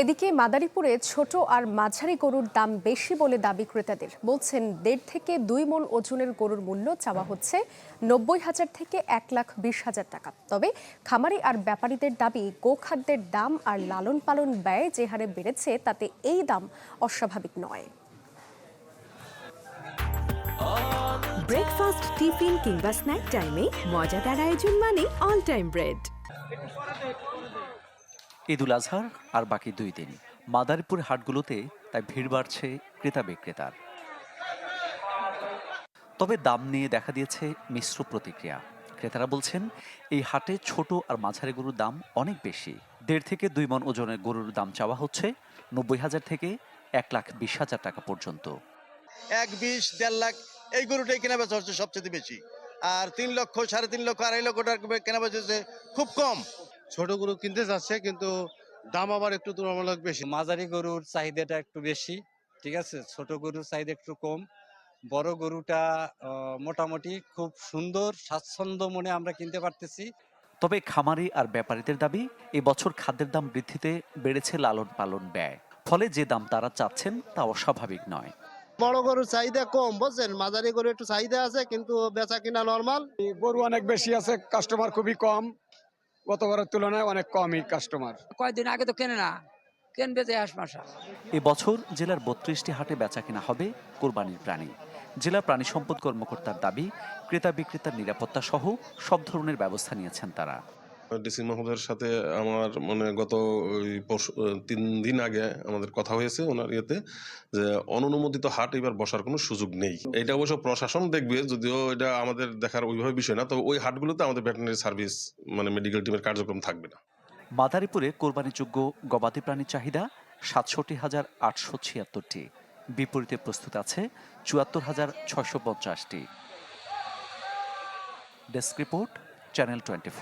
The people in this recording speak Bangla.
এদিকে মাদারীপুরে ছোট আর মাঝারি গরুর দাম বেশি বলে দাবি ক্রেতাদের। বলছেন, দেড় থেকে দুই মন ওজনের গরুর মূল্য চাওয়া হচ্ছে নব্বই হাজার থেকে এক লাখ বিশ হাজার টাকা। তবে খামারি আর ব্যাপারীদের দাবি, গোখাদ্যের দাম আর লালন পালন ব্যয় যে হারে বেড়েছে, তাতে এই দাম অস্বাভাবিক নয়। ব্রেকফাস্ট টিফিন কিংবা স্ন্যাক টাইমে মজাদার আয়োজন মানে অল টাইম ব্রেড ঈদুল আজহার আর বাকি দুই দিন মাদারীপুর হাটগুলোতে তাই ভিড় বাড়ছে ক্রেতা বিক্রেতার। তবে দাম নিয়ে দেখা দিয়েছে মিশ্র প্রতিক্রিয়া। ক্রেতারা বলছেন, এই হাটে ছোট আর মাঝারি গরুর দাম অনেক বেশি। দেড় থেকে দুই মন ওজনের গরুর দাম চাওয়া হচ্ছে নব্বই হাজার থেকে এক লাখ বিশ হাজার টাকা পর্যন্ত। এক বিশ, দেড় লাখ, এই গরুটাই কেনা বেচা হচ্ছে সবচেয়ে বেশি। আর তিন লক্ষ, সাড়ে তিন লক্ষ, আড়াই লক্ষ টাকা কেনা বেচা হচ্ছে খুব কম। ছোট গরু কিনতে যাচ্ছে কিন্তু দাম আবার একটু তুলনামূলক বেশি। মাঝারি গরুর চাহিদাটা একটু বেশি ঠিক আছে? ছোট গরুর চাহিদা একটু কম। বড় গরুটা মোটামুটি খুব সুন্দর স্বাচ্ছন্দ্য মনে আমরা কিনতে পারতেছি। তবে খামারি আর ব্যাপারীদের দাবি এবছর খাদ্যের দাম বৃদ্ধিতে বেড়েছে লালন পালন ব্যয়। ফলে যে দাম তারা চাচ্ছেন তা অস্বাভাবিক নয়। বড় গরুর চাহিদা কম বুঝছেন? মাঝারি গরু একটু চাহিদা আছে কিন্তু বেচা কিনা নর্মাল গরু অনেক বেশি আছে কাস্টমার খুবই কম। গতবারের তুলনায় অনেক কমই কাস্টমার কয়েকদিন আগে তো কেনে না। কেনবে যে হাঁস মাসা। এবছর জেলার বত্রিশটি হাটে বেচা কেনা হবে কোরবানির প্রাণী। জেলা প্রাণী সম্পদ কর্মকর্তার দাবি ক্রেতা বিক্রেতার নিরাপত্তা সহ সব ধরনের ব্যবস্থা নিয়েছেন তারা। ডিসি মহোদয়ের সাথে আমার মানে গত তিন দিন আগে আমাদের কথা হয়েছে ওনার ইয়েতে যে অননুমোদিত হাট এবার বসার কোনো সুযোগ নেই। এটা অবশ্য প্রশাসন দেখবে, যদিও এটা আমাদের দেখার ওইভাবে বিষয় না, তবে ওই হাটগুলোতে আমাদের ভেটেনারি সার্ভিস মানে মেডিকেল টিমের কার্যক্রম থাকবে না। মাদারীপুরে কোরবানিযোগ্য গবাদি প্রাণীর চাহিদা সাতষট্টি হাজার আটশো ছিয়াত্তরটি। বিপরীতে প্রস্তুত আছে চুয়াত্তর হাজার ছয়শো পঞ্চাশটি। Desk report, channel twenty